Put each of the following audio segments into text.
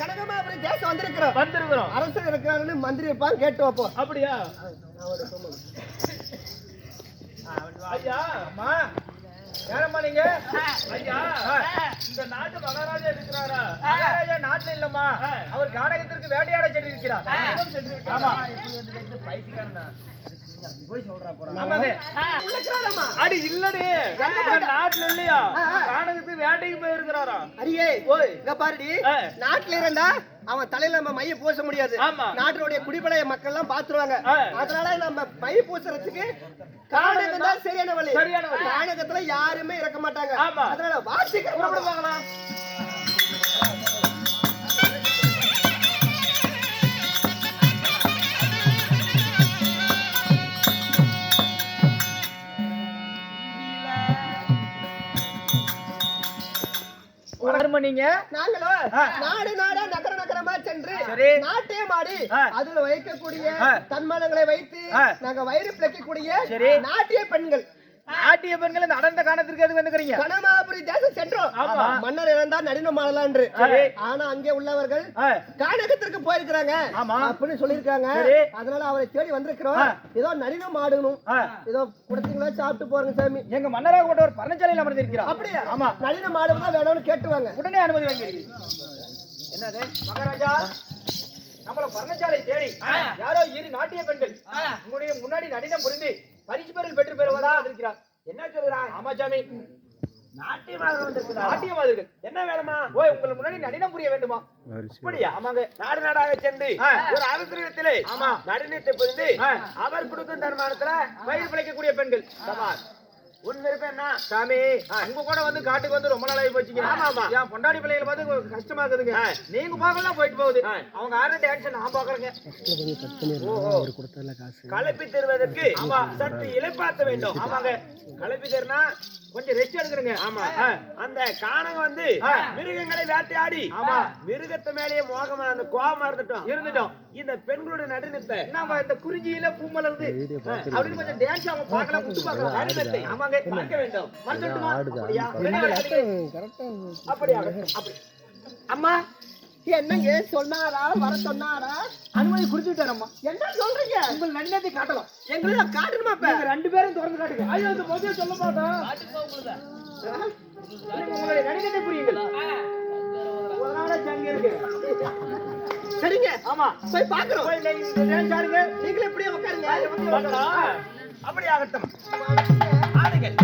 கனகமாபுரி தேசம் வந்திருக்கிறோம். வந்திருக்கிறோம். அரசர் இருக்கிறாருன்னு மந்திரி இருப்பான் கேட்டு வைப்போம். அப்படியா? ஐயா அம்மா. யாரம்மா நீங்க? ஐயா இந்த நாட்டு மகாராஜா இருக்கிறாரா? மகாராஜா நாட்டுல இல்லம்மா. அவர் காடகத்திற்கு வேட்டையாட சென்று இருக்கிறார் ஆமா. ஆமாங்க. அடி இல்லடி. நாட்டுல இல்லையா? காடகத்துக்கு வேட்டைக்கு போயிருக்கிறாரா? அரியே ஓய் இங்க பாருடி. நாட்டுல இருந்தா அவன் தலையில நம்ம மைய பூச முடியாது. நாட்டினுடைய குடிப்படைய மக்கள் எல்லாம் பாத்துருவாங்க. அதனால நம்ம மை பூசுறதுக்கு காணகம் தான் சரியான வழி. காணகத்துல யாருமே இறக்க மாட்டாங்க. அதனால வாசிக்க யாரும்மா நீங்க நாங்களும் ஆ. நாடு நாடா நகர நகரமா சென்று. நாட்டையும் ஆடி. அதுல வைக்கக்கூடிய. தன்மானங்களை வைத்து. நாங்க வயிறு பிழைக்கக்கூடிய. நாட்டிய பெண்கள் நாட்டிய பெண்கள் இந்த அடர்ந்த காணத்திற்கு எதுக்கு வந்துக்கிறீங்க? கனமாபுரி தேசம் சென்றோம். ஆமா. மன்னர் இறந்தா நடினம் ஆளலான்று சரி. ஆனா அங்கே உள்ளவர்கள் ஆ, கானகத்திற்கு போயிருக்கிறாங்க. ஆமா. அப்படின்னு சொல்லிருக்காங்க சரி. அதனால அவரை தேடி வந்திருக்கிறோம். ஏதோ நடினம் ஆடணும். ஏதோ கொடுத்தீங்களா சாப்பிட்டு போறேங்க சாமி. எங்க மன்னராக கொண்ட ஒரு பர்ணச்சாலையில் அமர்ந்திருக்கிறார். அப்படியா? ஆமா. நளினம் ஆடுவதா வேணும்னு கேட்டுவாங்க. உடனே அனுமதி வாங்கியிருக்கீங்க என்னது? மகாராஜா நம்மள பர்ணச்சாலை தேடி யாரோ இரு நாட்டிய பெண்கள் உங்களுடைய முன்னாடி நடினம் புரிந்து பரிசு பெறல் பெற்று பெறுவதா இருக்கிறார். என்ன சொல்கிறாய்? ஆமா சாமி. என்ன வேணுமா? ஓய் உங்கள் முன்னாடி நடினம் புரிய வேண்டுமா? அப்படியா ஆமாங்க. நாடு நாடாக சென்று. ஒரு அரசியலத்திலே ஆமா. புரிந்து ஆ. அவர் கொடுக்கும் தருமானத்துல வயிறு பிழைக்கக்கூடிய பெண்கள். உன் விருப்பம் என்ன? சாமி உங்க கூட வந்து காட்டுக்கு வந்து ரொம்ப நாளாகி போச்சுங்க. ஆமா, ஆமா. என் பொண்டாடி பிள்ளைகளை பார்த்து கொஞ்சம் கஷ்டமா இருக்குதுங்க. நீங்க பார்க்கலாம் போயிட்டு போகுது. அவங்க ஆடுற டான்ஸ் நான் பாக்குறேங்க கலப்பி தருவதற்கு சற்று இழைப்பாத்த வேண்டும். ஆமாங்க. கலப்பி தருனா கொஞ்சம் ரெஸ்ட் எடுக்கிறேங்க ஆமா. ஆ. அந்த காணகம் வந்து ஆ. மிருகங்களை வேட்டையாடி ஆமா. மிருகத்து மேலேயே மோகமா அந்த கோபமா இருந்துட்டோம். இருந்துட்டோம். இந்த பெண்களுடைய நடுநித்தை நம்ம இந்த குறிஞ்சியில பூமலர்ந்து அப்படின்னு கொஞ்சம் டான்ஸ் அவங்க பார்க்கலாம் விட்டு பார்க்கலாம் நடுநித்தை ஆமாங்க பார்க்க வேண்டும். சொல்லட்டுமா? அப்படியா? அப்படியா? அப்படி. அம்மா என்னங்க சொன்னாரா? வர சொன்னாரா? அனுமதி குடிச்சுட்டாரம்மா என்ன சொல்றீங்க? உங்கள் நன்னத்தை காட்டலாம். எங்களுக்கு காட்டணுமா இப்ப? நீங்க ரெண்டு பேரும் திறந்து காட்டுங்க. ஐயோ இந்த முதல்ல சொல்ல மாட்டோம் உங்களுடைய நடிகத்தை புரியுங்கள். ஒரு நாளா ஜங்க இருக்கு. சரிங்க. ஆமா. போய் பாக்குறோம் நீங்களே இப்படியே உட்காருங்க. அப்படி ஆகட்டும் ஆடுங்கள்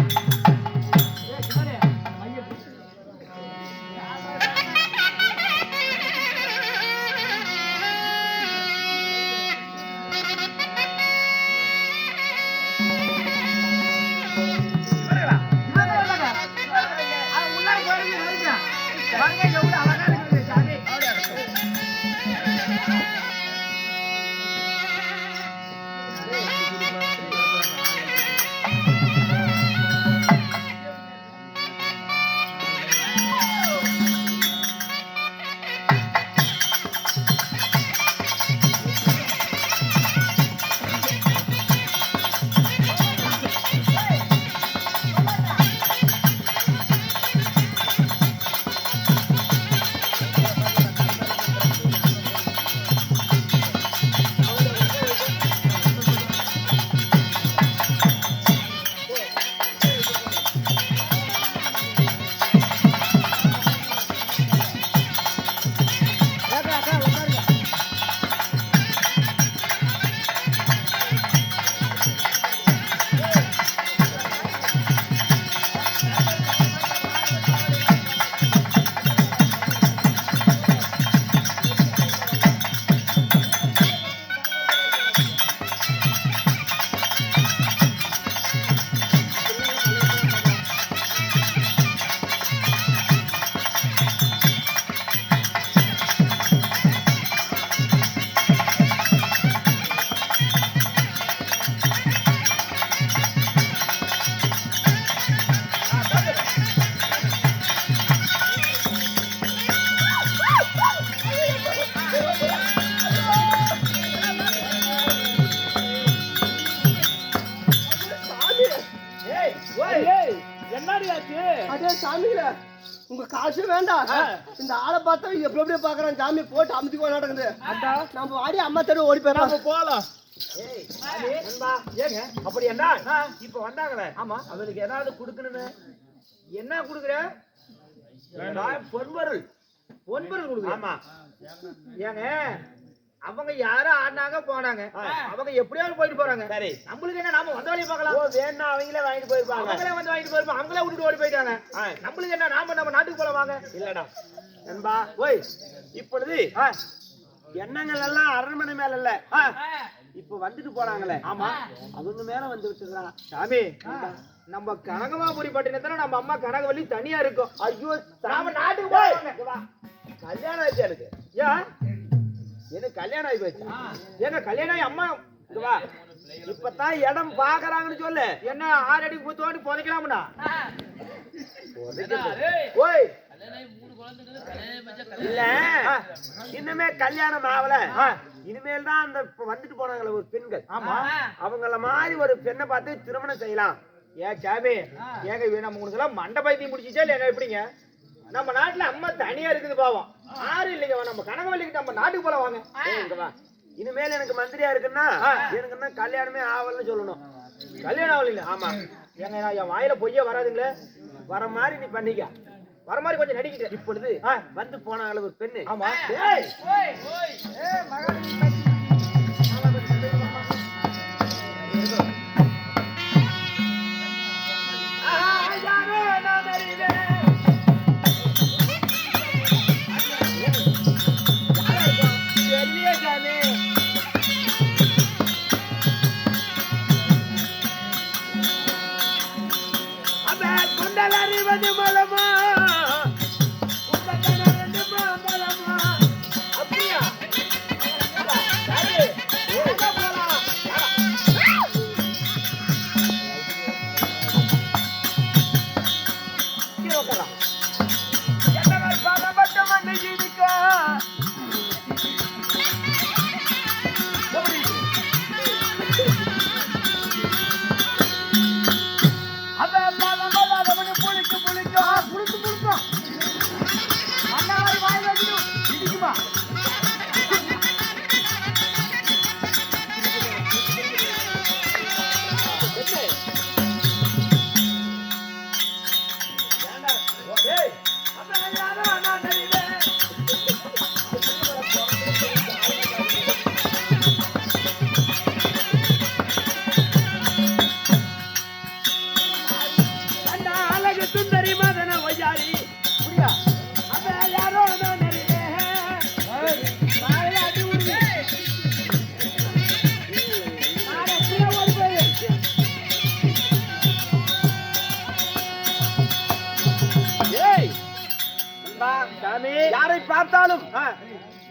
இந்த ஆளை பார்த்தா எப்படி எப்படி பாக்குறான் சாமி போட்டு அமுத்தி போய் நடக்குது. நம்ம வாடி அம்மா தெரு ஓடி போயிடலாம். நம்ம போலாம் ஏய், நண்பா, ஏங்க? அப்படி என்ன. இப்ப வந்தாங்களே. ஆமா. அவனுக்கு ஏதாவது கொடுக்கணுமே. என்ன குடுக்குற? நான் பொன்பொருள் ஒன்பது குடுக்குற ஆமா. ஏங்க அவங்க யாரோ ஆடினாங்க போனாங்க. அவங்க எப்படியாவது போயிட்டு போறாங்க. சரி. நம்மளுக்கு என்ன நாம வந்த வழியை ஓ பார்க்கலாம் வேணா அவங்களே வாங்கிட்டு போயிருப்பாங்க. அவங்களே வந்து வாங்கிட்டு போயிருப்போம் அவங்களே விட்டுட்டு ஓடி போயிட்டாங்க. நம்மளுக்கு என்ன நாம நம்ம நாட்டுக்கு போல வாங்க. இல்லடா. நண்பா. ஓய் இப்பொழுது எண்ணங்கள் எல்லாம் அரண்மனை மேல இல்ல. இப்ப வந்துட்டு போறாங்களே. ஆமா. அவங்க மேல வந்து விட்டுறாங்க சாமி நம்ம கனகமாபுரி பட்டினத்துல நம்ம அம்மா கனகவல்லி தனியா இருக்கும். ஐயோ நாம நாட்டுக்கு போவாங்க கல்யாணம் ஆயிடுச்சு எனக்கு. ஏன்? எனக்கு கல்யாணம் ஆகி போச்சு. ஏங்க கல்யாணம் ஆகி அம்மா வா. இப்பதான் இடம் பாக்குறாங்கன்னு சொல்லு. என்ன ஆறு அடி குத்தோடி புதைக்கலாம்னா ஓய் இல்ல. இன்னுமே கல்யாணம் ஆகல. இனிமேல் தான் அந்த வந்துட்டு போனாங்களே ஒரு பெண்கள். ஆமா. அவங்கள மாதிரி ஒரு பெண்ணை பார்த்து திருமணம் செய்யலாம். ஏன் சாமி. ஏங்க நம்ம உங்களுக்கு எல்லாம் மண்டை பைத்தியம் முடிச்சிச்சா இல்ல எப்படிங்க? நம்ம நாட்டுல அம்மா தனியா இருக்குது பாவம். ஆறு இல்லைங்க நம்ம கனகவல்லிக்கு நம்ம நாட்டுக்கு போல வாங்க. இனிமேல் எனக்கு மந்திரியா இருக்குன்னா எனக்கு இன்னும் கல்யாணமே ஆகலன்னு சொல்லணும். கல்யாணம் ஆகலைங்க ஆமா. ஏங்க என் வாயில பொய்யே வராதுங்களே. வர மாதிரி நீ பண்ணிக்க. வர மாதிரி கொஞ்சம் நடிக்கிட்டேன் இப்பொழுது. வந்து போனாங்களே ஒரு பெண்ணு. ஆமா.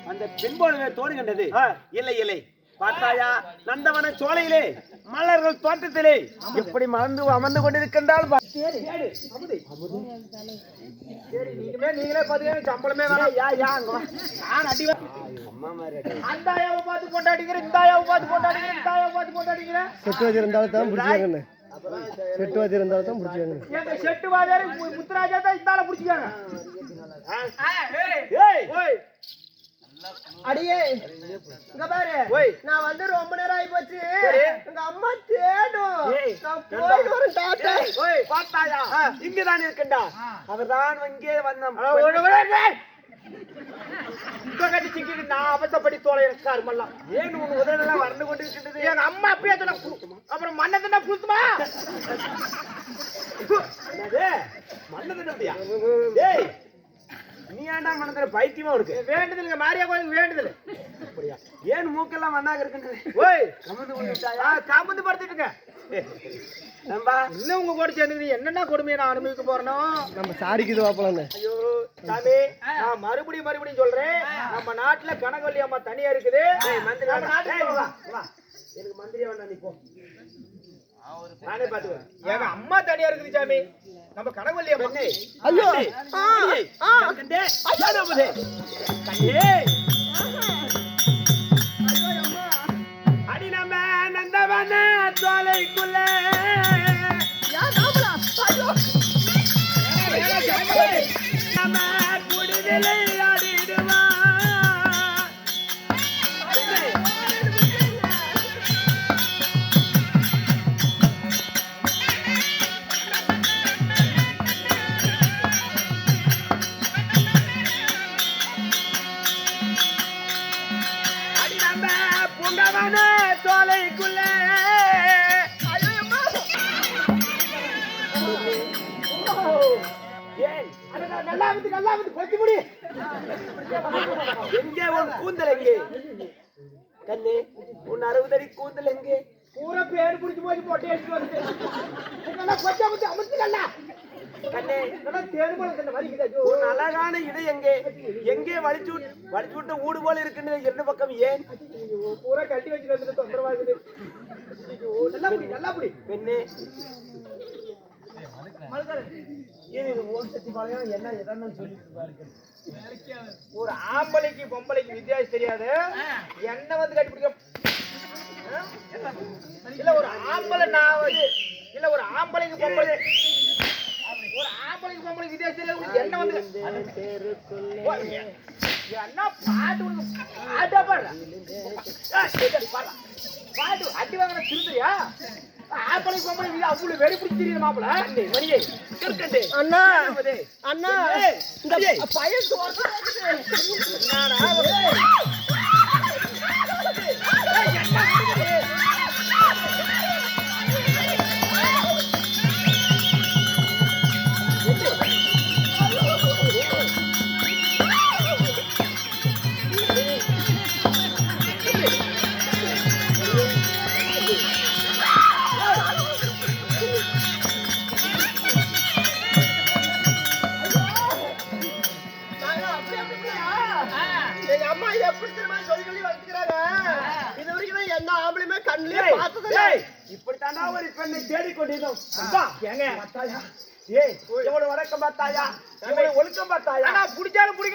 அந்த பெண் போலவே தோணுகின்றது இல்லை இல்லை. பார்த்தாயா நந்தவன சோலையிலே மலர்கள் தோட்டத்திலே. எப்படி மறந்து அமர்ந்து கொண்டிருக்கின்றால் நீங்களே பாத்துக்க சம்பளமே பார்த்து கொண்டாடிக்கிறேன் பார்த்து கொண்டாடிக்கிறேன் பார்த்து கொண்டாடிக்கிறேன் செட்டு வச்சிருந்தாலும் தான் செட்டு வச்சிருந்தாலும் தான் பிடிச்சிக்கங்க எங்க செட்டு வாதியாரு மு- முத்துராஜா தான் இந்தால புடிச்சுக்காங்க அடியே இங்க பாரு. நான் வந்து ரொம்ப நேரம் ஆகி போச்சு. எங்க அம்மா தேடும். நான் போயிட்டு வரேன் டாட்டா பார்த்தாயா இங்கே வந்த இப்ப கட்டி சிக்கிட்டு நான் அவசப்படி தோலை இருக்காருமெல்லாம் ஏன் உன் உதடெல்லாம் வறண்டு கொண்டிருக்கின்றது? எங்க அம்மா அப்பயே சொன்ன அப்புறம் மண்ணை அப்படியா ஏய் நீ ஏன்டா மனதுல பைத்தியமா இருக்கு. வேண்டுதலுங்க மாரியா கோயிலுக்கு வேண்டுதல். அப்படியா? ஏன் மூக்கெல்லாம் மண்ணாக இருக்கின்றது ஓய்! கமந்து கொண்டுட்டாயா ஆ, காம்பந்து படுத்துட்டுங்க நம்பா இன்னும் உங்க கூட சேர்ந்து என்னென்ன கொடுமையை நான் அனுபவிக்க போறனோ? நம்ம சாரிக்குது வாப்பலான்னு ஐயோ சாமி நான் மறுபடியும் மறுபடியும் சொல்றேன். நம்ம நாட்டுல கனகவல்லி அம்மா தனியா இருக்குது. மந்திரி. எனக்கு மந்திரியா வேண்டாம் நீ போ. நானே பாத்துக்கிறேன் எங்க அம்மா தனியா இருக்குது சாமி. நம்ம பெண்ணே, ஐயோ. கண்ணே, ஆ, எங்கே உன் கூந்தல் எங்கே? கண்ணே உன் அறுபதடி கூந்தல் எங்கே? பூரா பேர் பிடிச்சி போய் போட்டு எடுத்து வந்து நல்லா கொஞ்சம் வந்து அழகான இடை எங்கே? எங்கே வலிச்சு வலிச்சு விட்ட ஊடு போல இருக்கின்றது இரண்டு பக்கம் ஏன்? பூரா கட்டி வச்சுட்டு வந்துட்டு தொந்தரவா இருக்குது ஐயோ, நல்லா புடி நல்லா புடி பெண்ணே. இது ஒரு ஆம்பளைக்கு பொம்பளைக்கு வித்தியாசம் தெரியாது. என்ன வந்து கட்டி பிடிக்க ஆ? இல்ல ஒரு ஆம்பளை நான் இல்ல ஒரு ஆம்பளைக்கு பொம்பளை ஒரு ஆம்பளைக்கு பொம்பளைக்கு வித்தியாசம் தெரியாது உனக்கு என்ன வந்து என்ன பாட்டு பாட்டா பாடுற. பாட்டு அடி வாங்கின திருந்துறியா ஆம்பளைக்கு பொம்பளை இது அவ்வளவு வெறி பிடிச்சி தெரியுது மாப்பிள. மணியே இருக்கண்டே அண்ணா அண்ணா இந்த. பையன் சொல்றது என்னடா இப்படித்தாண்டா ஒரு பெண்ணை தேடிக்கொண்டிருந்தோம்? ஏங்க? ஏய், எவ்வளவு வணக்கம் பார்த்தாயா? எவ்வளவு ஒழுக்கம் பார்த்தாயா? ஆனா புடிச்சாலும் இப்படி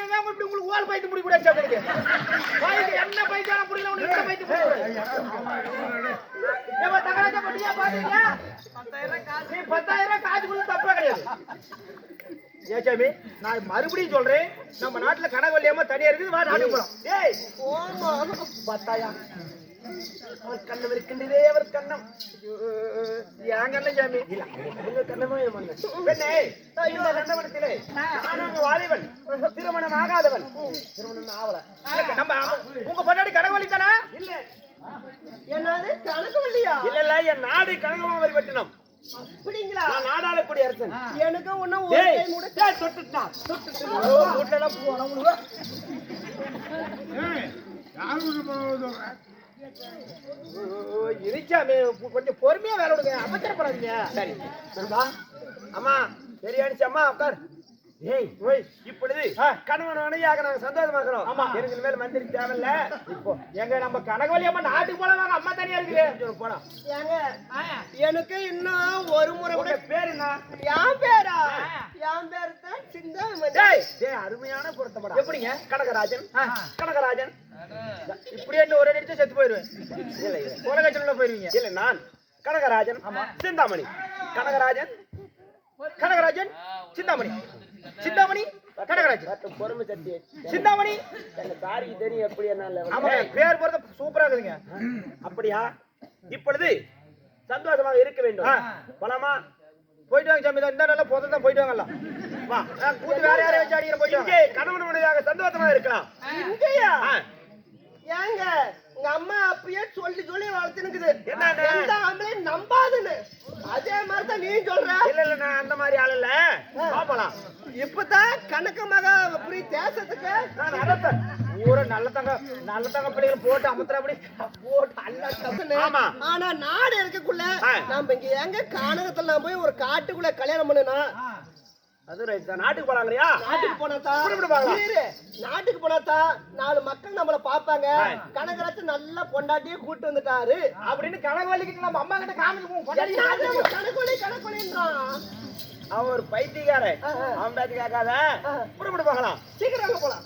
உங்களுக்கு ஓல் பைத்து முடி கூட என்ன பைத்தான புடிக்கல உனக்கு இந்த பைத்து ஏமா தகராஜா பட்டியா பாத்தீங்க நீ பத்தாயிரம் காசு கொடுத்து தப்பா கிடையாது. ஏச்சாமி நான் மறுபடியும் சொல்றேன் நம்ம நாட்டுல கனகொல்லியம்மா தனியா இருக்குது வா நாட்டுக்கு போலாம். ஏய் ஓமா பார்த்தாயா அவர் கண்ணம் இருக்கின்றதே அவர் கண்ணம். ஏங்க என்ன சாமி உங்க கண்ணமே என் மண்ணு. பெண்ணே இந்த வாலிபன் திருமணம் ஆகாதவன். திருமணம் ஆவல. நம்ம உங்க பொண்டாடி கனகொல்லி தானே இல்ல. என்னது கணக்கு இல்லையா இல்ல இல்ல என் நாடு கனகமாவரி பட்டினம் அப்படிங்களா? நான் நாடாளக்கூடிய அரசன். எனக்கு ஒண்ணும் ஒரு ஏய், கை மூட ஏய், தொட்டுட்டான், தொட்டுட்டான். வீட்டுல எல்லாம் போனவங்க இருச்சாமி கொஞ்சம் பொறுமையா வேலை விடுங்க அவசரப்படாதீங்க சரி. நண்பா அம்மா சரியானிச்சு அம்மா உட்கார். ஏய் ஓய் இப்பொழுது கணவன் மனைவியாக நாங்க சந்தோஷமாக்குறோம். ஆமா. எனக்கு இனிமேல் மந்திரி தேவையில்ல. இப்போ எங்க நம்ம கனகவல்லி அம்மா நாட்டுக்கு போல வாங்க. அம்மா தனியா இருக்குது. ஏங்க எனக்கு இன்னும் ஒரு முறை கூட உங்க பேர் என்ன? என் பேரா? என் பேரு தான் சிந்தாமணி. டேய் டேய் அருமையான பொருத்தப்படா எப்படிங்க? கனகராஜன். கனகராஜன். இப்படியே இன்னும் ஒரு அடிச்சு செத்து போயிருவேன். இல்ல இல்ல உலகத்துல போயிருவீங்க. இல்ல நான் கனகராஜன். சிந்தாமணி. கனகராஜன். கனகராஜன். சிந்தாமணி. சிந்தாமணி. கனகராஜன். பொறுமை சட்டி சிந்தாமணி. எங்க தாரிக்கு தெரியும் எப்படி என்ன ஆமா level. பேர் பொறுத்த சூப்பரா இருக்குதுங்க. அப்படியா? இப்பொழுது சந்தோஷமாக இருக்க வேண்டும். ஆ. போலாமா போயிட்டு வாங்க சாமி. இந்த நல்லா புதம் தான் போயிட்டு வாங்கலாம். வா. கூத்து வேற யாரையும் வச்சு அடிக்கிற போயிட்டு கணவன் மனைவியாக சந்தோஷமா இருக்கலாம். இங்கயா. ஏங்க உங்க அம்மா அப்பயே சொல்லி சொல்லி வளர்த்துனுக்குது? எந்த ஆம்பளையும் நம்பாதுன்னு. அதே மாதிரி தான் நீ சொல்ற. இல்ல இல்ல நான் அந்த மாதிரி ஆள் இல்ல. பாப்பலாம். இப்பதான் கணக்கு மக அப்படி தேசத்துக்கு. நான் நடப்பேன் ஊரை நல்ல தங்க நல்ல தங்க பிள்ளைகள் போட்டு அமுத்துற அப்படி போட்டு அல்ல தப்புன்னு. ஆமா. ஆனா நாடு இருக்கக்குள்ள. நம்ம இங்க எங்க கானகத்துல போய் ஒரு காட்டுக்குள்ள கல்யாணம் பண்ணுனா அது ரைட் தான் நாட்டுக்கு போலாங்கறியா நாட்டுக்கு. இரு. நாட்டுக்கு போனாதான் நாலு மக்கள் நம்மள பாப்பாங்க. கனகராஜ் நல்ல பொண்டாட்டியே கூட்டு வந்துட்டாரு. அப்படின்னு கனகவல்லிக்கு நம்ம அம்மா கிட்ட காமிக்கு கணக்குழி கணக்குழின்றான் அவன் ஒரு பைத்தியக்காரன். அவன் பேச்சு கேட்காத. புறப்பட்டு பார்க்கலாம் சீக்கிரம் போலாம்.